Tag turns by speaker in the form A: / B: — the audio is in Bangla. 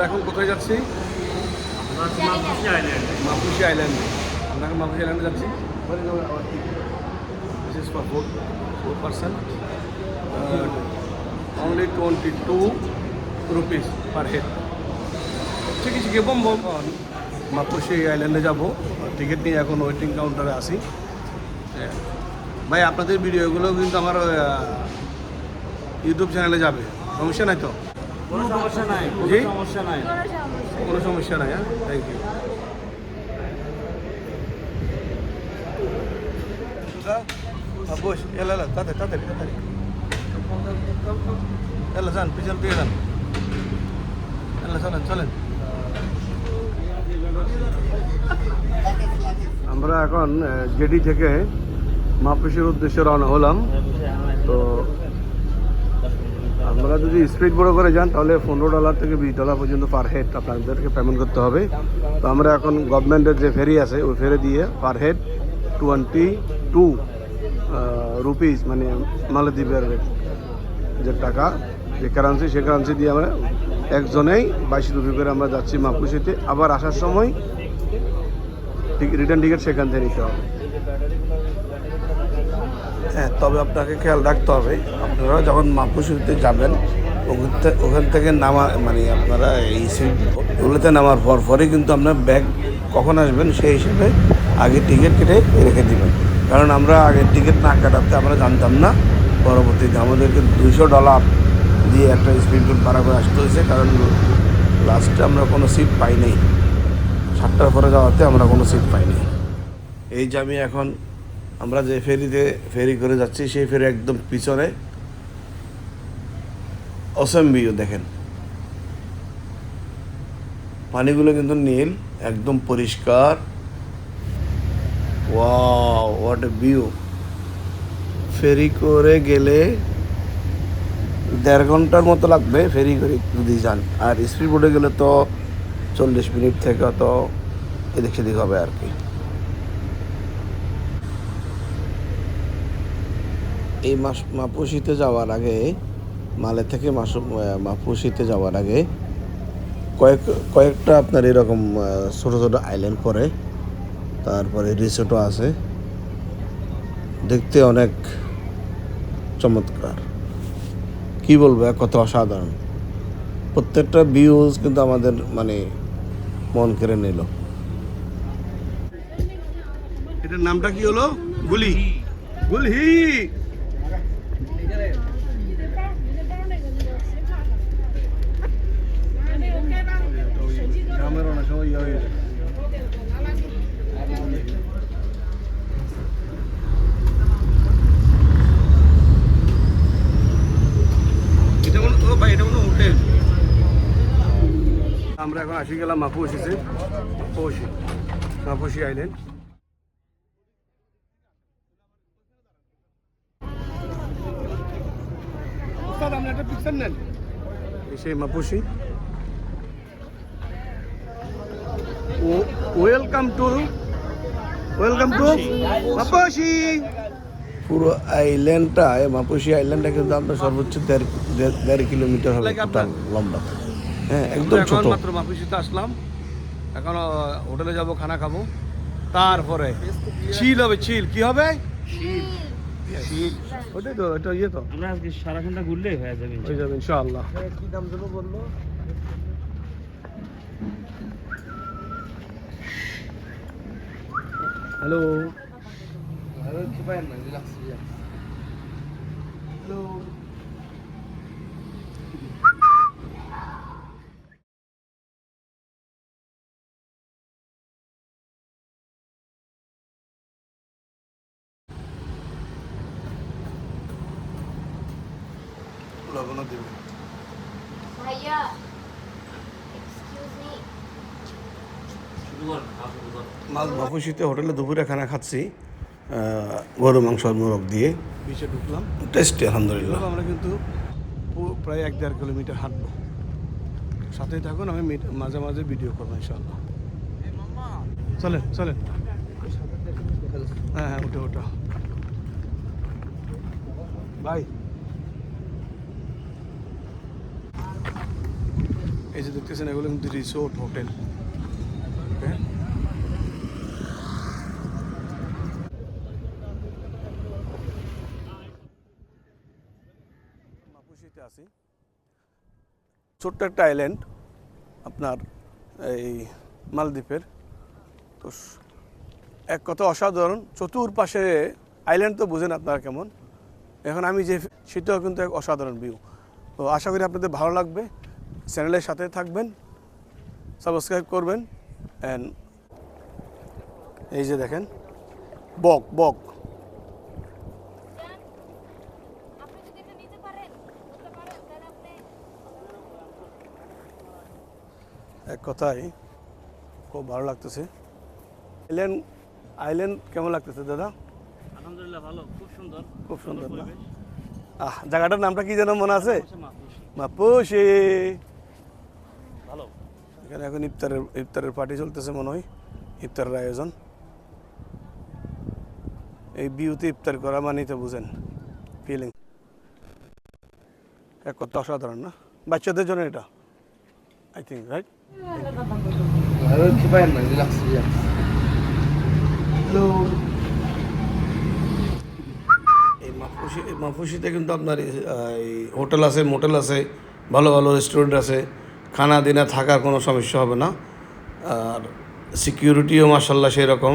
A: আমরা এখন কোথায় যাচ্ছি? মাপুসি আইল্যান্ডে আমরা এখন মাপুসি আইল্যান্ডে যাচ্ছি। Is for four four percent only twenty two rupees per head ঠিক আছে কেবম মাপুসি আইল্যান্ডে যাব। টিকিট নিয়ে এখন ওয়েটিং কাউন্টারে আসি হ্যাঁ। ভাই আপনাদের ভিডিওগুলো কিন্তু আমার ইউটিউব চ্যানেলে যাবে। সমস্যা নাই তো?
B: কোনো সমস্যা নাই কোনো
A: জি?
B: সমস্যা নাই।
A: কোনো সমস্যা নাই। হ্যাঁ? থ্যাংক ইউ বস এলা এলা তাড়াতাড়ি তাড়াতাড়ি তাড়াতাড়ি। এলা যান পিছন দিয়ে যান। এলা চলেন চলেন। আমরা এখন জেডি থেকে মাপুসির উদ্দেশ্যে রওনা হলাম। তো আপনারা যদি স্পিড বড় করে যান, তাহলে পনেরো ডলার থেকে বিশ ডলার পর্যন্ত পার হেড আপনাদেরকে পেমেন্ট করতে হবে। তো আমরা এখন গভর্নমেন্টের যে ফেরি আছে, ওই ফেরি দিয়ে per head twenty two rupees মানে মালদ্বীপের যে টাকা, যে কারেন্সি সে কারেন্সি দিয়ে আমরা একজনেই বাইশ রুপি করে আমরা যাচ্ছি মাপুসিতে। আবার আসার সময় রিটার্ন টিকিট সেখান থেকে নিতে হবে। হ্যাঁ তবে আপনাকে খেয়াল রাখতে হবে, আপনারা যখন মাপুসুরিতে যাবেন ওখান থেকে নামা মানে আপনারা এই সিটগুলোতে নামার পর পরে কিন্তু আপনার ব্যাগ কখন আসবেন সেই হিসেবে আগে টিকিট কেটে রেখে দেবেন। কারণ আমরা আগের টিকিট না কাটাতে আমরা জানতাম না, পরবর্তীতে আমাদেরকে দুশো ডলার দিয়ে একটা স্পিড বোট ভাড়া করে আসতে হয়েছে, কারণ লাস্টে আমরা কোনো সিট পাই নাই সাতটার পরে যাওয়াতে আমরা কোনো সিট পাইনি। এই যে আমি এখন আমরা যে ফেরিতে ফেরি করে যাচ্ছি, সেই ফেরি একদম পিছনে অসম দেখেন। পানিগুলো কিন্তু নীল, একদম পরিষ্কার। Wow what a view ferry করে গেলে দেড় ঘণ্টার মতো লাগবে ফেরি করে যদি যান। আর স্পিড বোটে গেলে তো চল্লিশ মিনিট থেকে তো এদিক সেদিক হবে আর কি। এই মাস মাপুসিতে যাওয়ার আগে, মালে থেকে মাস মাপুসিতে যাওয়ার আগে কয়েক, কয়েকটা আপনার এরকম ছোটো, ছোট আইল্যান্ড পড়ে। তারপরে রিসোর্টও আছে। দেখতে অনেক চমৎকার। কি বলব, এক কথা অসাধারণ। প্রত্যেকটা ভিউজ কিন্তু আমাদের মানে মন কেড়ে নিল। এটার নামটা কি হলো? গুলি। গুলহি গ্রামের অনেক সময় ইয়ে হয়ে যায়। এটা মনে ও ভাই এটা মনে হয় হোটেল আমরা এখন আসি গেলাম মাপুসি মাপুসি আইল্যান্ড উস্তাদ আপনি একটা পিকচার নেন। সেই Maafushi welcome to welcome to Maafushi পুরো আইল্যান্ডটা মাপুসি আইল্যান্ডটা কিন্তু আপনার সর্বোচ্চ দেড় দেড়- দেড় কিলোমিটার হবে লম্বা। হ্যাঁ একদম ছোট। মাত্র মাপুসিতে আসলাম। এখন হোটেলে যাব খানা খাব। তারপরে চিল হবে চিল কি হবে? চিল ওটাই তো এটা ইয়ে তো।
B: আমরা আজকে সারাক্ষণটা ঘুরলেই হয়ে যাবে
A: হয়ে যাবে ইনশাআল্লাহ।
B: কি দাম দেবো বলল?
A: হ্যালো।
B: হ্যালো কি পাই না
A: হ্যালো। লবণও দেবে।
C: ভাইয়া এক্সকিউজ
A: মাল বাফুসিতে হোটেলে দুপুরে খানা খাচ্ছি গরু মাংস মোরগ দিয়ে। বিচে ঢুকলাম। টেস্টি আলহামদুলিল্লাহ। আমরা কিন্তু প্রায় এক দেড় কিলোমিটার হাঁটবো। সাথেই থাকুন আমি মাঝে মাঝে ভিডিও করব ইনশাল্লাহ চলেন চলেন হ্যাঁ হ্যাঁ উঠে ওটা ভাই। এই যে দেখতেছেন, এগুলো কিন্তু রিসোর্ট হোটেল মাপুসিতে আছি। ছোট্ট একটা আইল্যান্ড আপনার এই মালদ্বীপের। তো এক কথা অসাধারণ, চতুর্পাশে আইল্যান্ড তো বুঝেন আপনারা কেমন। এখন আমি যে, সেটাও কিন্তু এক অসাধারণ ভিউ তো আশা করি আপনাদের ভালো লাগবে। চ্যানেলের সাথে থাকবেন সাবস্ক্রাইব করবেন অ্যান্ড এই যে দেখেন বক বক। এক কথাই খুব ভালো লাগতেছে। আইল্যান্ড আইল্যান্ড কেমন লাগতেছে দাদা?
B: আলহামদুলিল্লাহ ভালো খুব সুন্দর
A: খুব সুন্দর না? আহ জায়গাটার নামটা কি যেন মনে আছে। মাপুসি
B: ভালো
A: এখানে এখন ইফতারের ইফতারের পার্টি চলতেছে মনে হয় ইফতারের আয়োজন। এই বিউতে ইফতার করা মানেই তো বুঝেন ফিলিং এক কথা অসাধারণ না? বাচ্চাদের জন্য এটা? আই থিঙ্ক রাইট হ্যালো এই মাফুসি এই মাফুসিতে কিন্তু আপনার এই- এই হোটেল আছে মোটেল আছে ভালো ভালো রেস্টুরেন্ট আছে। খানা দিনা থাকার কোনো সমস্যা হবে না। আর সিকিউরিটিও মার্শাল্লাহ সেই রকম।